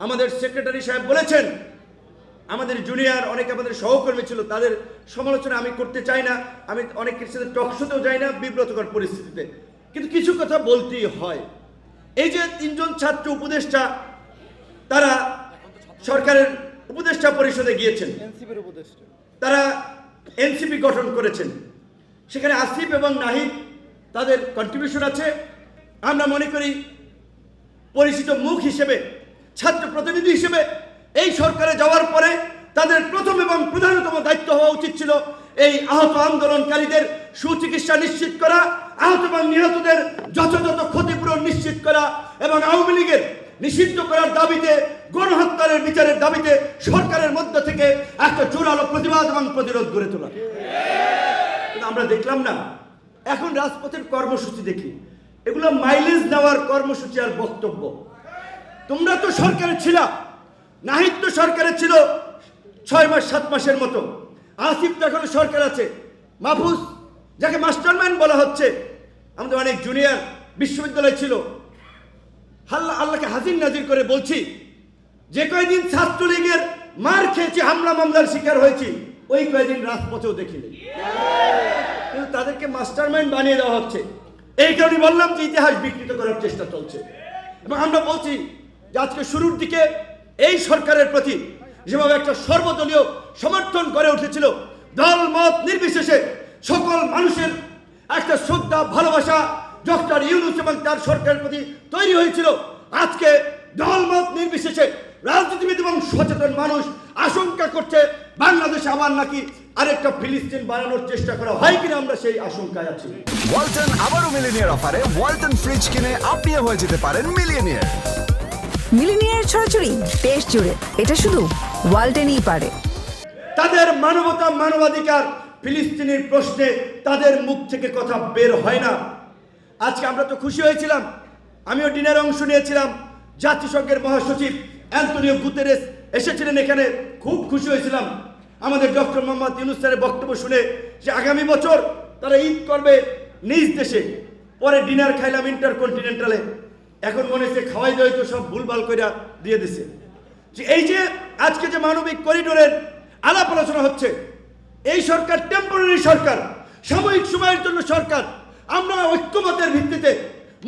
আমাদের সেক্রেটারি সাহেব বলেছেন আমাদের জুনিয়র অনেক আমাদের সহকর্মী ছিল তাদের সমালোচনা আমি করতে চাই না আমি অনেকের সাথে টকশোতেও যাই না বিব্রতকর পরিস্থিতিতে। কিন্তু কিছু কথা বলতেই হয়। এই যে তিনজন ছাত্র উপদেষ্টা তারা সরকারের উপদেষ্টা পরিষদে গিয়েছেন। উপদেষ্টা। তারা এনসিপি গঠন করেছেন। সেখানে আসিফ এবং নাহিদ তাদের কন্ট্রিবিউশন আছে। আমরা মনে করি পরিচিত মুখ হিসেবে ছাত্র প্রতিনিধি হিসেবে এই সরকারে যাওয়ার পরে তাদের প্রথম এবং প্রধানতম দায়িত্ব হওয়া উচিত ছিল এই আহত আন্দোলনকারীদের সুচিকিৎসা নিশ্চিত করা, আহত এবং নিহতদের যথাযথ ক্ষতিপূরণ নিশ্চিত করা এবং আওয়ামী লীগের নিষিদ্ধ করার দাবিতে, গণহত্যার বিচারের দাবিতে সরকারের মধ্য থেকে একটা জোরালো প্রতিবাদ এবং প্রতিরোধ গড়ে তোলা। আমরা দেখলাম না, এখন রাজপথের কর্মসূচি দেখি। এগুলো মাইলেজ নেওয়ার কর্মসূচি আর বক্তব্য। তোমরা তো সরকারে ছিল। নাহিদ তো সরকারে ছিল ছয় মাস, সাত মাসের মতো। আসিফ তো এখনও সরকার আছে। মাহফুজ, যাকে মাস্টারম্যান বলা হচ্ছে, আমাদের অনেক জুনিয়র বিশ্ববিদ্যালয় ছিল। হাল্লা, আল্লাহকে হাজির নাজির করে বলছি, যে কয়দিন ছাত্রলীগের মার খেয়েছি, হামলা মামলার শিকার হয়েছি, ওই কয়দিন রাজপথেও দেখিনি। কিন্তু তাদেরকে মাস্টারমাইন্ড বানিয়ে দেওয়া হচ্ছে। এই কারণে বললাম যে ইতিহাস বিকৃত করার চেষ্টা চলছে। এবং আমরা বলছি যে আজকে শুরুর দিকে এই সরকারের প্রতি যেভাবে একটা সর্বদলীয় সমর্থন গড়ে উঠেছিল, দল, মত নির্বিশেষে সকল মানুষের একটা শ্রদ্ধা, ভালোবাসা ডক্টর ইউনুস এবং তার সরকারের প্রতি তৈরি হয়েছিল। আজকে দল, মত নির্বিশেষে রাজনীতিবিদ এবং সচেতন মানুষ আশঙ্কা করছে, বাংলাদেশে আবার নাকি আরেকটা ফিলিস্তিন বানানোর চেষ্টা করা হয় কিনা আমরা সেই আশঙ্কায় আছি। ওয়ালটন আবারও মিলিনিয়ার অফারে ওয়ালটন ফ্রিজ কিনে আপনিও হয়ে যেতে পারেন মিলিয়নিয়ার। মিলিনিয়ার ছড়াছড়ি দেশ জুড়ে। এটা শুধু ওয়ালটেনই পারে। তাদের মানবতা, মানবাধিকার ফিলিস্তিনের প্রশ্নে তাদের মুখ থেকে কথা বের হয় না। আজকে আমরা তো খুশি হয়েছিলাম। আমিও ডিনার অংশ নিয়েছিলাম। জাতিসংঘের মহাসচিব অ্যান্টনিও গুতেরেস এসেছিলেন এখানে। খুব খুশি হয়েছিলাম। আমাদের ডক্টর মোহাম্মদ ইউনুস স্যারের বক্তব্য শুনে যে আগামী বছর তারা ঈদ করবে নিজ দেশে। পরে ডিনার খাইলাম ইন্টারকন্টিনেন্টালে। এখন মনে হচ্ছে খাওয়াই দেওয়াই তো সব ভুলভাল করে দিয়ে দিছে। যে এই যে আজকে যে মানবিক করিডোরের আলাপ আলোচনা হচ্ছে, এই সরকার টেম্পোরারি সরকার, সাময়িক সময়ের জন্য সরকার, আমরা ঐক্যমতের ভিত্তিতে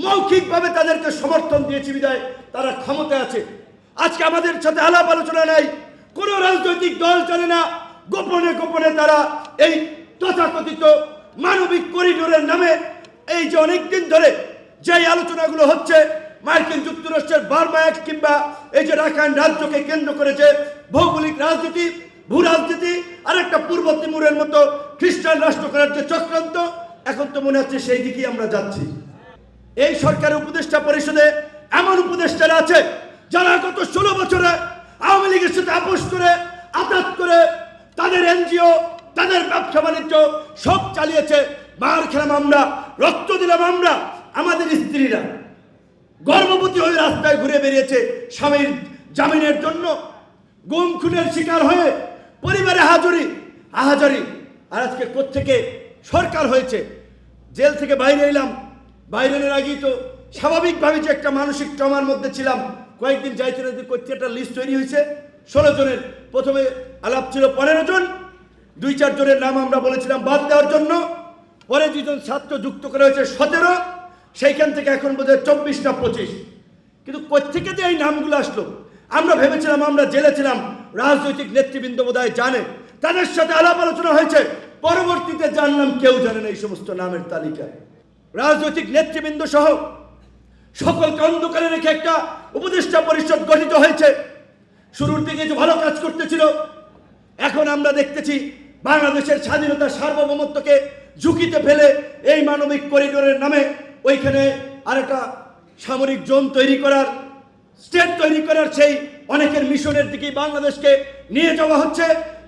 মৌখিকভাবে তাদেরকে সমর্থন দিয়েছি বিদায় তারা ক্ষমতায় আছে। আজকে আমাদের সাথে আলাপ আলোচনা নাই, কোনো রাজনৈতিক দল চলে না, গোপনে গোপনে তারা এই তথাকথিত মানবিক করিডোরের নামে এই যে অনেকদিন ধরে যে আলোচনাগুলো হচ্ছে, মার্কিন যুক্তরাষ্ট্রের বার্মা কিংবা এই যে রাখাইন রাজ্যকে কেন্দ্র করেছে ভৌগোলিক রাজনীতি, ভূ রাজনীতি আর একটা পূর্ব তিমুরের মতো খ্রিস্টান রাষ্ট্র করার যে চক্রান্ত, এখন তো মনে হচ্ছে সেই দিকেই আমরা যাচ্ছি। এই সরকারের উপদেষ্টা পরিষদে এমন উপদেষ্টারা আছে, যারা গত ষোলো বছরে আওয়ামী লীগের সাথে আপোষ করে, আঘাত করে তাদের এনজিও, তাদের ব্যবসা বাণিজ্য সব চালিয়েছে। মার খেলাম আমরা, রক্ত দিলাম আমরা আমাদের স্ত্রীরা গর্ভবতী হয়ে রাস্তায় ঘুরে বেরিয়েছে স্বামীর জামিনের জন্য। গুম, খুনের শিকার হয়ে পরিবারে হাজরি, আহাজারি। আর আজকে কোত্থেকে সরকার হয়েছে? জেল থেকে বাইরে এলাম। বাইরে আগেই তো। স্বাভাবিকভাবে যে একটা মানসিক ট্রমার মধ্যে ছিলাম। কয়েকদিন যাইতে না করতে একটা লিস্ট তৈরি হয়েছে। ষোলো জনের। প্রথমে আলাপ ছিল পনেরো জন। দুই, চার জনের নাম আমরা বলেছিলাম বাদ দেওয়ার জন্য। পরে দুজন ছাত্র যুক্ত করা হয়েছে সতেরো। সেইখান থেকে এখন বোধ হয় চব্বিশ না পঁচিশ। কিন্তু কোথেকে যে এই নামগুলো আসলো? আমরা ভেবেছিলাম, আমরা জেলে ছিলাম, রাজনৈতিক নেতৃবৃন্দ বোধহয় জানে। তাদের সাথে আলাপ আলোচনা হয়েছে। পরবর্তীতে জানলাম কেউ জানে না এই সমস্ত নামের তালিকা। রাজনৈতিক নেতৃবৃন্দ সহ সকলকে অন্ধকারে রেখে একটা উপদেষ্টা পরিষদ গঠিত হয়েছে। শুরুর দিকে যে ভালো কাজ করতেছিল, এখন আমরা দেখতেছি বাংলাদেশের স্বাধীনতা সার্বভৌমত্বকে ঝুঁকিতে ফেলে এই মানবিক করিডোরের নামে ওইখানে আরেকটা সামরিক জোন তৈরি করার, স্টেট তৈরি করার সেই অনেকের মিশনের দিকে বাংলাদেশকে নিয়ে যাওয়া হচ্ছে।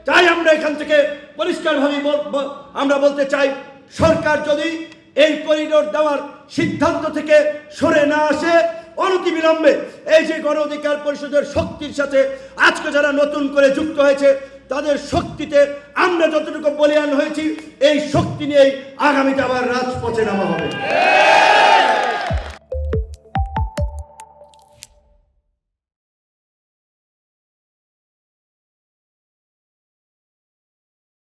তাই আমরা এখান থেকে পরিষ্কারভাবে আমরা বলতে চাই, সরকার যদি এই করিডোর দেওয়ার সিদ্ধান্ত থেকে সরে না আসে, অনতিবিলম্বে এই যে গণ অধিকার পরিষদের শক্তির সাথে আজকে যারা নতুন করে যুক্ত হয়েছে তাদের শক্তিতে আমরা যতটুকু বলিয়ান হয়েছি এই শক্তি নিয়েই আগামীতে আবার রাজপথে নামা হবে।